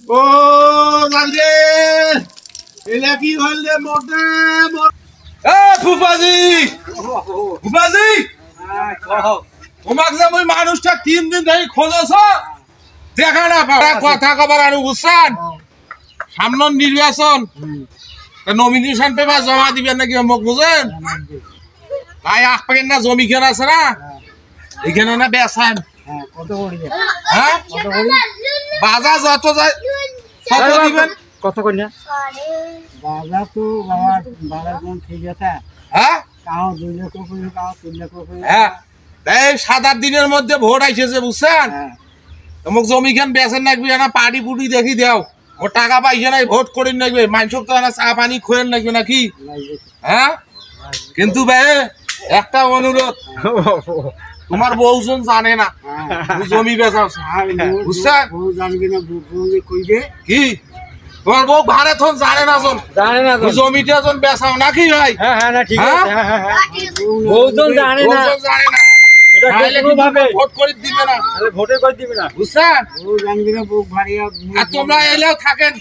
ও জানজে এলা কি মোটে এ ফুফাজি! ফুফাজি! তোমাক যে মুই মানুষটা তিন দিন ধরে খোঁজছ? দেখা না পারা কথা কবার আর বুঝছেন সামনে নির্বাচন। নমিনেশন পেপার জমা দিবেন নাকি মোক বুঝেন? তাই আখ পাকেন না জমি কেন আছে না? এখানে না বেসান হ্যাঁ বাজার যত যায় কত করি না। তো বাবা বাজার কোন ঠিক আছে। হ্যাঁ? কাউ দুই লক্ষ করি কাউ তিন লক্ষ করি। হ্যাঁ। এই সাত আট দিনের মধ্যে ভোট আইসেছে বুঝছেন? হ্যাঁ। মোক জমি খান বেচেন নাকবি না পাড়ি পুটি দেখি দেও। ও টাকা পাইছে নাই ভোট করিন নাকবে। মানুষক তো না চা পানি খোয়েন নাকবে নাকি? হ্যাঁ? কিন্তু বে একটা অনুরোধ। তোমার বউজন জানে না। জমি বেচাও বুঝছেন? জানবি না বউ কই দে কি? তোমার বউ ভাড়ে থন জানে না জন। জানে না জমিটা জন বেচাও নাকি ভাই? হ্যাঁ হ্যাঁ না ঠিক হ্যাঁ? আছে। হ্যাঁ হ্যাঁ হ্যাঁ। বউজন জানে না। বউজন জানে না। বুঝছেন? তোমরা এলেও থাকেন।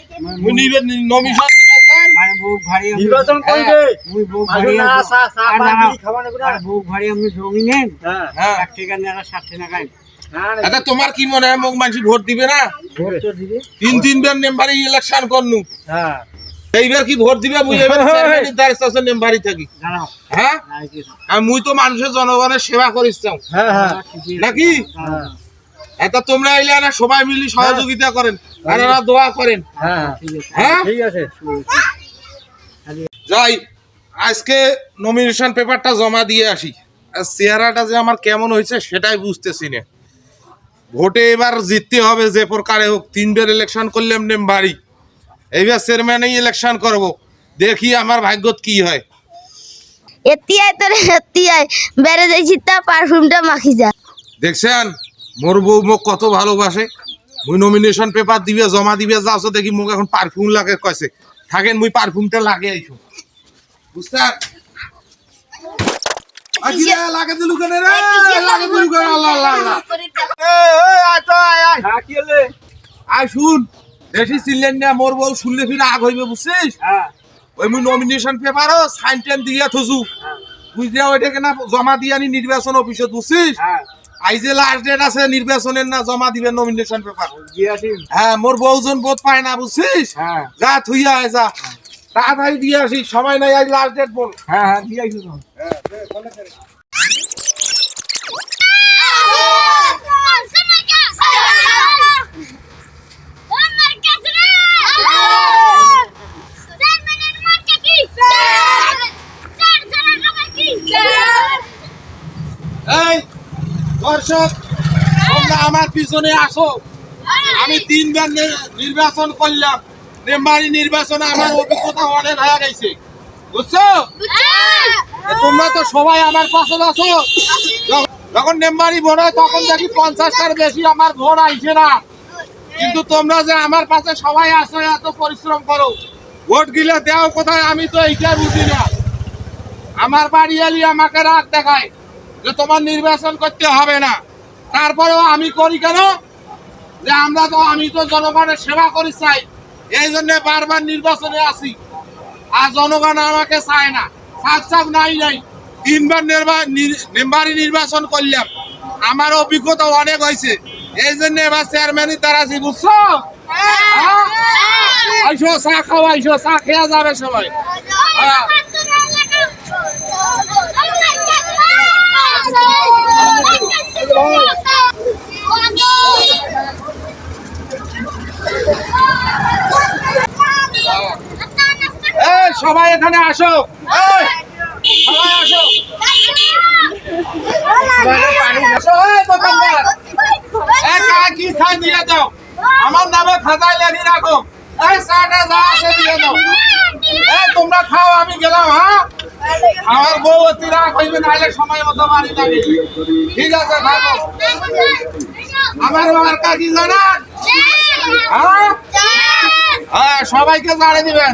নমিশন মানে নির্বাচন করবে। মুই আর আমি জমি নেন হ্যাঁ। হ্যাঁ। এক টাকা নেড়া ষাট টাকা খাই আচ্ছা তোমার কি মনে হয় মোক মানুষ ভোট দিবে না? ভোট তো দিবি। তিন তিনবার মেম্বারি ইলেকশন করনু হ্যাঁ। এইবার কি ভোট দিবে মুই এবার মেম্বারি থাকি। হ্যাঁ? আর মুই তো মানুষের জনগণের সেবা করিস হ্যাঁ হ্যাঁ। নাকি? হ্যাঁ। এটা তোমরা এলে না সবাই মিলি সহযোগিতা করেন আর এরা দোয়া করেন। হ্যাঁ। ঠিক আছে হ্যাঁ? ঠিক আছে। যাই আজকে নমিনেশন পেপারটা জমা দিয়ে আসি। আর চেহারাটা যে আমার কেমন হয়েছে সেটাই বুঝতেছি না। ভোটে এবার জিততে হবে যে প্রকারে হোক তিনবার ইলেকশন করলাম নেম বাড়ি। এইবার চেয়ারম্যানেই ইলেকশন করব। দেখি আমার ভাগ্যত কি হয়। এতিয়াই তোর এতিয়াই। বেড়ে যাইছি তা পারফিউমটা মাখি যা। দেখছেন? মোর বউ মোক কত ভালোবাসে? মুই নমিনেশন পেপার দিবে জমা দিবে যাও দেখি মোক এখন পারফিউম লাগে কইছে। থাকেন মুই পারফিউমটা লাগে আইছো। বুঝছেন লাগে দিলু কেন রে? লাগে দিলু কেন? আল্লাহ আল্লাহ আল্লাহ এই এই আয় তো আয় আয়। হ্যাঁ কি হলে? আয় শুন। বেশি চিনলেন না মোর বউ শুনলে ফিরে আগ হইবে বুঝছিস? হ্যাঁ। ওই মুই নমিনেশন পেপারও সাইন টাইন দিয়ে ওইটাকে না জমা দিয়ে আনি নির্বাচন অফিসত বুঝছিস? হ্যাঁ আই যে লাস্ট ডেট আছে নির্বাচনের না জমা দিবেন নমিনেশন পেপার হ্যাঁ মোর বউজন বোধ পায় না বুঝছিস হ্যাঁ যা থুইয়া আয় যা তাড়াতাড়ি দিয়ে আসি সময় নাই আজ লাস্ট ডেট বল হ্যাঁ হ্যাঁ দিয়ে আসি তো আমার পিছনে আসো। আমি তিনবার নির্বাচন করলাম। মেম্বারি নির্বাচনে আমার অভিজ্ঞতা অনেক হয়ে গেছে। বুঝছ? তোমরা তো সবাই আমার পাশে আছো। যখন- মেম্বারি ভোট হয় তখন দেখি পঞ্চাশটার বেশি আমার ভোট আইছে না। কিন্তু তোমরা যে আমার পাশে সবাই আছো এত পরিশ্রম করো। ভোট গিলে দেও কোথায় আমি তো এইটা বুঝি না। আমার বাড়ি এলি আমাকে রাগ দেখায় যে তোমার নির্বাচন করতে হবে না। তারপরেও আমি করি কেন? যে আমরা তো আমি তো জনগণের সেবা করি চাই। এই জন্য বারবার নির্বাচনে আসি। আর জনগণ আমাকে চায় না। সাত সাত নাই নাই। তিনবার মেম্বারি নির্বাচন করলাম। আমার অভিজ্ঞতা অনেক হয়েছে। এই জন্য এবার চেয়ারম্যানের দ্বারা আছি বুঝছ? হ্যাঁ? চা খাওয়া চা খেয়া যাবে সবাই। এই আসো। সবাই আসো। কি খাই দিয়ে দাও? আমার নামে খাতায় লেখি রাখো। এই চাটা যা আছে দিয়ে দাও। এই তোমরা খাও আমি গেলাম হ্যাঁ? আমার বউ অতি রাগ হইবে নাহলে সময় মতো বাড়ি যাবে। ঠিক আছে থাকো। আমার বাবার কাকি জানান হ্যাঁ? হ্যাঁ সবাইকে জানিয়ে দিবেন।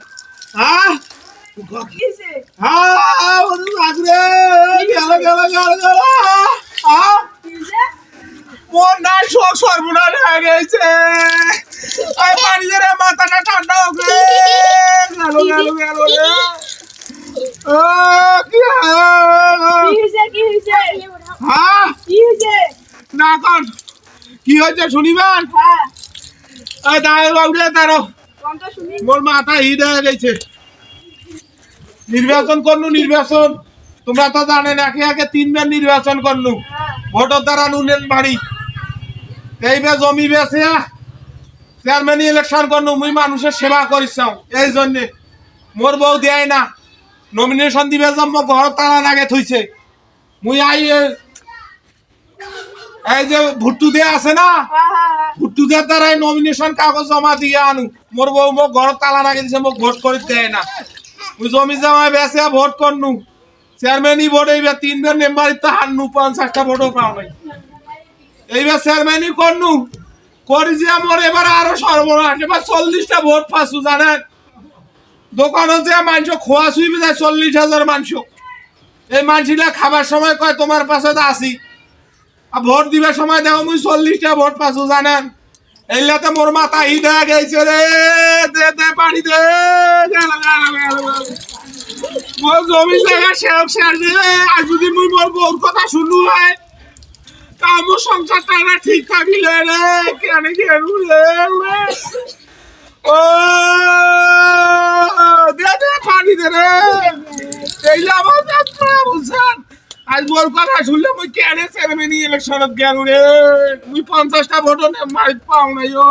ওরে লাগ রে গেল গেল গেল গেল মোর নাই সব সর্বনাশ গেছে এই পানি ধরে মাথাটা ঠান্ডা রে গেল গেল গেল কি না কর কি হয়েছে? শুনিবেন এই দাঁড়ে বাবু রে তারো মোর মাথা হিট হয়ে গেছে নির্বাচন করনু, নির্বাচন। তোমরা তো জানেন একে একে তিনবার নির্বাচন করনু। ভোটের দ্বারা নুনেন বাড়ি। এইবার জমি বেছে চেয়ারম্যান ইলেকশন করনু, মুই মানুষের সেবা করিছাও। এই জন্যে মোর বউ দেয় না। নমিনেশন দিবে মোক ঘর তালা লাগে থইছে। মুই আই এই যে ভুট্টু দিয়ে আছে না? ভুট্টু দিয়ে দ্বারাই নমিনেশন কাগজ জমা দিয়ে আনু। মোর বউ মোক ঘর তালা লাগে দিছে, মোক ভোট করে দেয় না। জমি জমা বেছে ভোট করনু চেয়ারম্যানই ভোট এইবার তিনবার মেম্বার তো হান্নু পঞ্চাশটা ভোটও পাও নাই এইবার চেয়ারম্যানই যে আমার এবার আরও সর্বনাশ এবার চল্লিশটা ভোট পাসু জানেন দোকানে যে মাংস খোয়া শুইবে যায় চল্লিশ হাজার মাংস এই মানসিটা খাবার সময় কয় তোমার পাশে তো আসি আর ভোট দিবার সময় দেখো মুই চল্লিশটা ভোট পাসু জানেন এইলাতে মোর মাথা হিট হয়ে গেছে রে। দে দে, পানি দে। মোর জমি জায়গা শেষ শেষ রে। আর যদি মুই মোর বউর কথা শুনু হয়, তা আমার সংসারটা না ঠিক থাকিলে রে। কেন কেন রে। ও, দে দে, পানি দে রে। এইলা আমার যাত্রা বুঝছেন আজ বল কথা শুনলে মুই কেন চেয়ারম্যান ইলেকশনত গেল রে মুই পঞ্চাশটা ভোট মাইক পাও নাই, ও।